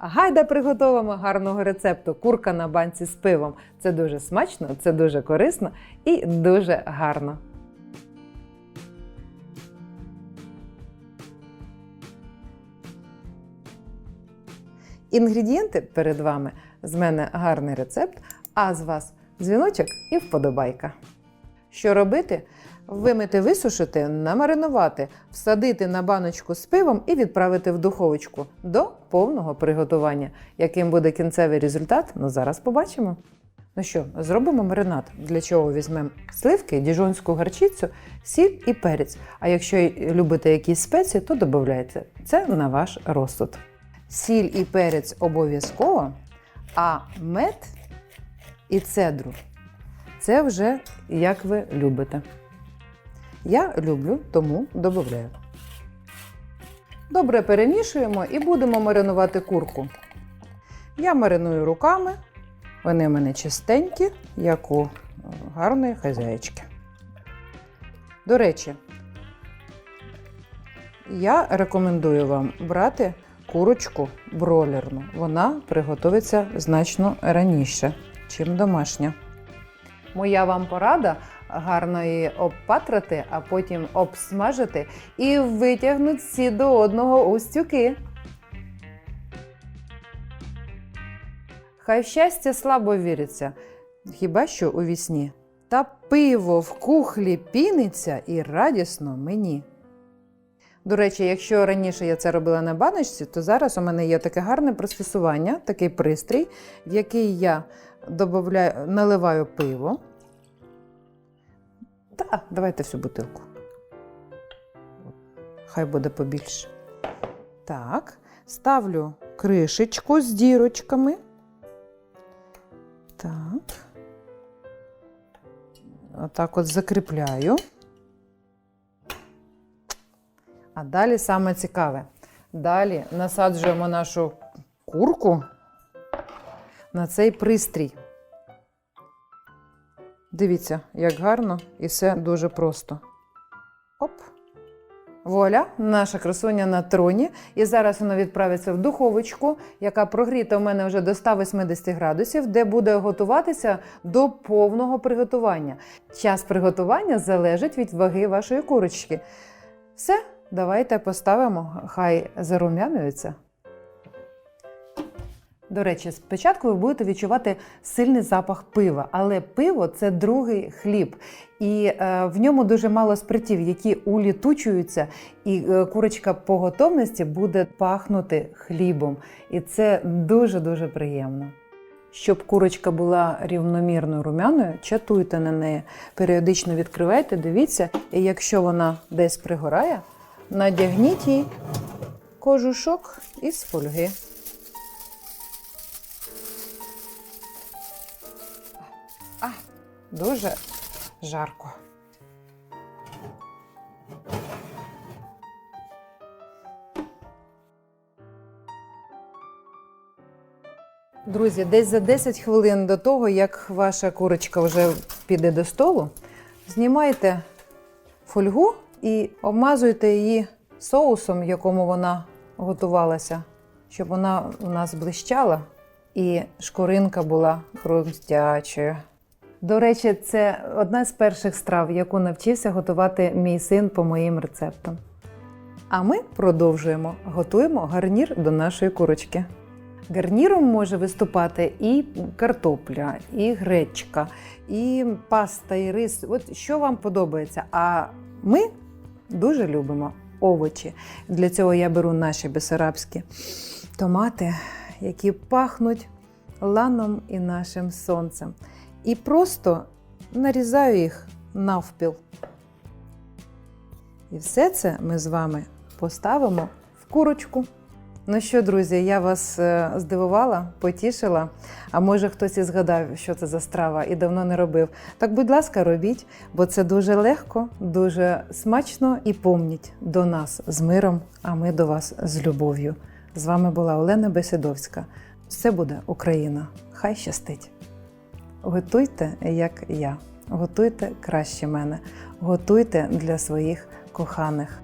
Гайда приготовимо гарного рецепту курка на банці з пивом. Це дуже смачно, це дуже корисно і дуже гарно. Інгредієнти перед вами. З мене гарний рецепт, а з вас дзвіночок і вподобайка. Що робити? Вимити, висушити, намаринувати, всадити на баночку з пивом і відправити в духовочку до повного приготування. Яким буде кінцевий результат? Ну зараз побачимо. Ну що, зробимо маринад. Для чого візьмемо сливки, діжонську гарчицю, сіль і перець. А якщо любите якісь спеції, то додавайте. Це на ваш розсуд. Сіль і перець обов'язково, а мед і цедру це вже як ви любите. Я люблю, тому додаю. Добре перемішуємо і будемо маринувати курку. Я мариную руками. Вони в мене чистенькі, як у е, гарної хазяєчки. До речі, я рекомендую вам брати курочку бролерну. Вона приготується значно раніше, чим домашня. Моя вам порада гарно її обпатрати, а потім обсмажити і витягнути всі до одного устюки. Хай щастя слабо віриться, хіба що у вісні. Та пиво в кухлі піниться і радісно мені. До речі, якщо раніше я це робила на баночці, то зараз у мене є таке гарне пристосування, такий пристрій, в який я наливаю пиво. Та, давайте всю бутилку. Хай буде побільше. Так, ставлю кришечку з дірочками. Так. Отак от закріпляю. А далі саме цікаве. Далі насаджуємо нашу курку на цей пристрій. Дивіться, як гарно і все дуже просто. Оп. Вуаля, наша красуня на троні. І зараз вона відправиться в духовочку, яка прогріта у мене вже до 180 градусів, де буде готуватися до повного приготування. Час приготування залежить від ваги вашої курочки. Все, давайте поставимо, хай зарум'янується. До речі, спочатку ви будете відчувати сильний запах пива, але пиво це другий хліб, і е, в ньому дуже мало спиртів, які улітучуються, і е, курочка по готовності буде пахнути хлібом. І це дуже дуже приємно. Щоб курочка була рівномірно румяною, чатуйте на неї, періодично відкривайте, дивіться, і якщо вона десь пригорає, надягніть їй кожушок із фольги. Дуже жарко. Друзі, десь за 10 хвилин до того, як ваша курочка вже піде до столу, знімайте фольгу і обмазуйте її соусом, якому вона готувалася, щоб вона у нас блищала і шкуринка була хрустячою. До речі, це одна з перших страв, яку навчився готувати мій син по моїм рецептам. А ми продовжуємо готуємо гарнір до нашої курочки. Гарніром може виступати і картопля, і гречка, і паста, і рис. От що вам подобається. А ми дуже любимо овочі. Для цього я беру наші бесарабські томати, які пахнуть ланом і нашим сонцем. І просто нарізаю їх навпіл. І все це ми з вами поставимо в курочку. Ну що, друзі, я вас е, здивувала, потішила. А може хтось і згадав, що це за страва і давно не робив. Так, будь ласка, робіть, бо це дуже легко, дуже смачно і помніть до нас з миром, а ми до вас з любов'ю. З вами була Олена Бесідовська. Все буде Україна. Хай щастить! Готуйте, як я. Готуйте краще мене. Готуйте для своїх коханих.